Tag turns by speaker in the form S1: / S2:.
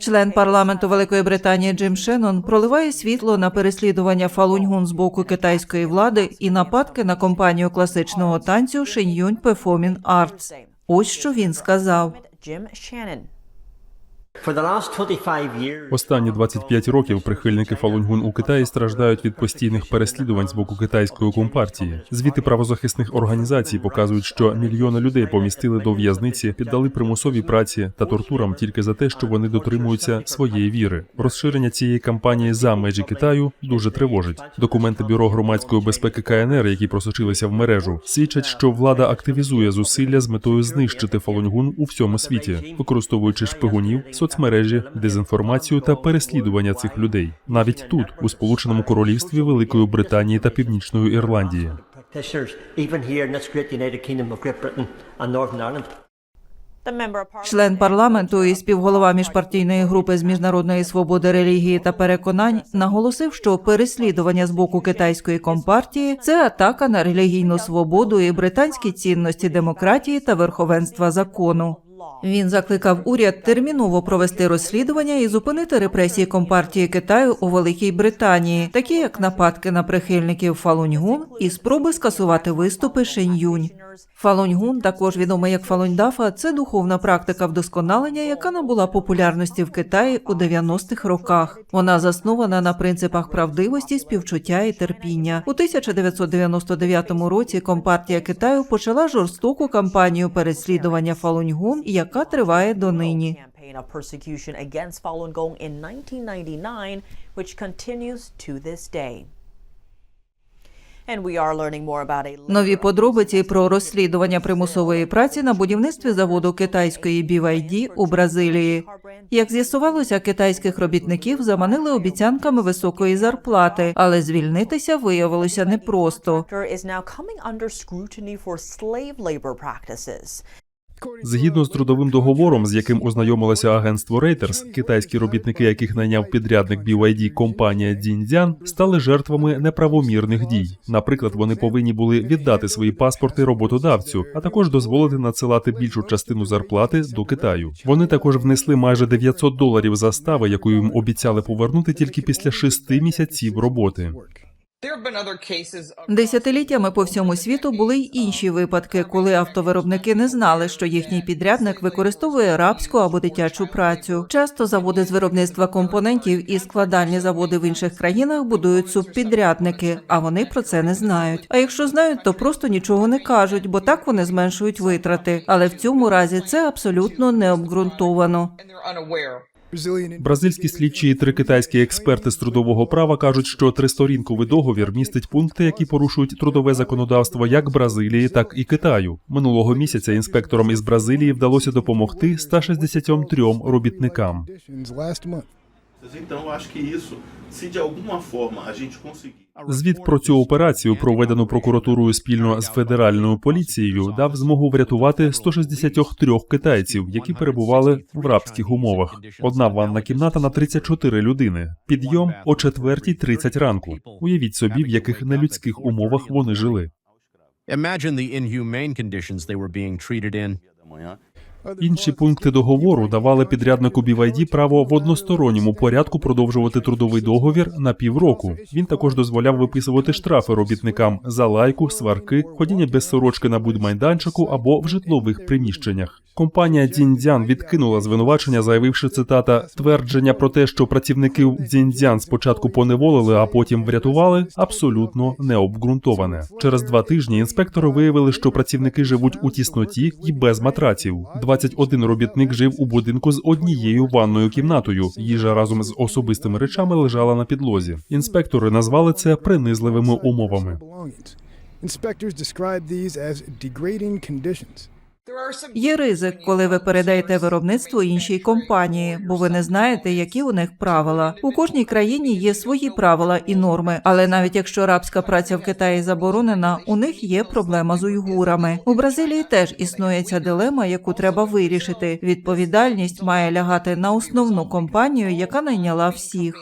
S1: Член парламенту Великої Британії Джим Шеннон проливає світло на переслідування Фалуньгун з боку китайської влади і нападки на компанію класичного танцю Шиньюнь Performing Arts. Ось що він сказав.
S2: Останні 25 років прихильники Фалуньгун у Китаї страждають від постійних переслідувань з боку китайської компартії. Звіти правозахисних організацій показують, що мільйони людей помістили до в'язниці, піддали примусовій праці та тортурам тільки за те, що вони дотримуються своєї віри. Розширення цієї кампанії за межі Китаю дуже тривожить. Документи бюро громадської безпеки КНР, які просочилися в мережу, свідчать, що влада активізує зусилля з метою знищити Фалуньгун у всьому світі, використовуючи шпигунів, соцмережі, дезінформацію та переслідування цих людей. Навіть тут, у Сполученому Королівстві Великої Британії та Північної Ірландії.
S1: Член парламенту і співголова міжпартійної групи з міжнародної свободи релігії та переконань наголосив, що переслідування з боку китайської компартії це атака на релігійну свободу і британські цінності демократії та верховенства закону. Він закликав уряд терміново провести розслідування і зупинити репресії компартії Китаю у Великій Британії, такі як нападки на прихильників Фалуньгун і спроби скасувати виступи Шеньюнь. Фалуньгун, також відомий як Фалуньдафа, це духовна практика вдосконалення, яка набула популярності в Китаї у 90-х роках. Вона заснована на принципах правдивості, співчуття і терпіння. У 1999 році компартія Китаю почала жорстоку кампанію переслідування Фалуньгун, яка триває донині.
S3: campaign of persecution against Falun Gong in 1999, which continues to this day. And we are learning more about a
S1: Нові подробиці про розслідування примусової праці на будівництві заводу китайської BYD у Бразилії. Як з'ясувалося, китайських робітників заманили обіцянками високої зарплати, але звільнитися виявилося непросто.
S2: Згідно з трудовим договором, з яким ознайомилося агентство Reuters, китайські робітники, яких найняв підрядник BYD компанія Дзіньцзян, стали жертвами неправомірних дій. Наприклад, вони повинні були віддати свої паспорти роботодавцю, а також дозволити надсилати більшу частину зарплати до Китаю. Вони також внесли майже 900 доларів застави, яку їм обіцяли повернути тільки після шести місяців роботи.
S1: Десятиліттями по всьому світу були й інші випадки, коли автовиробники не знали, що їхній підрядник використовує рабську або дитячу працю. Часто заводи з виробництва компонентів і складальні заводи в інших країнах будують субпідрядники, а вони про це не знають. А якщо знають, то просто нічого не кажуть, бо так вони зменшують витрати. Але в цьому разі це абсолютно
S4: they're unaware.
S2: Бразильські слідчі і три китайські експерти з трудового права кажуть, що тристорінковий договір містить пункти, які порушують трудове законодавство як Бразилії, так і Китаю. Минулого місяця інспекторам із Бразилії вдалося допомогти 163 робітникам.
S5: Então, acho que isso, se de alguma forma a gente conseguir.
S2: Звіт про цю операцію, проведену прокуратурою спільно з федеральною поліцією, дав змогу врятувати 163 китайців, які перебували в рабських умовах. Одна ванна кімната на 34 людини. Підйом о 4.30 ранку. Уявіть собі, в яких нелюдських умовах вони жили.
S6: Imagine the inhumane conditions they were being treated in.
S2: Інші пункти договору давали підряднику BYD право в односторонньому порядку продовжувати трудовий договір на півроку. Він також дозволяв виписувати штрафи робітникам за лайку, сварки, ходіння без сорочки на будмайданчику або в житлових приміщеннях. Компанія Дзіньцзян відкинула звинувачення, заявивши цитата твердження про те, що працівників Дзіньцзян спочатку поневолили, а потім врятували, абсолютно необґрунтоване. Через два тижні інспектори виявили, що працівники живуть у тісноті і без матраців. 21 робітник жив у будинку з однією ванною кімнатою. Їжа разом з особистими речами лежала на підлозі. Інспектори назвали це принизливими умовами.
S7: Inspectors describe these as degrading conditions.
S1: Є ризик, коли ви передаєте виробництво іншій компанії, бо ви не знаєте, які у них правила. У кожній країні є свої правила і норми, але навіть якщо рабська праця в Китаї заборонена, у них є проблема з уйгурами. У Бразилії теж існує ця дилема, яку треба вирішити. Відповідальність має лягати на основну компанію, яка найняла всіх.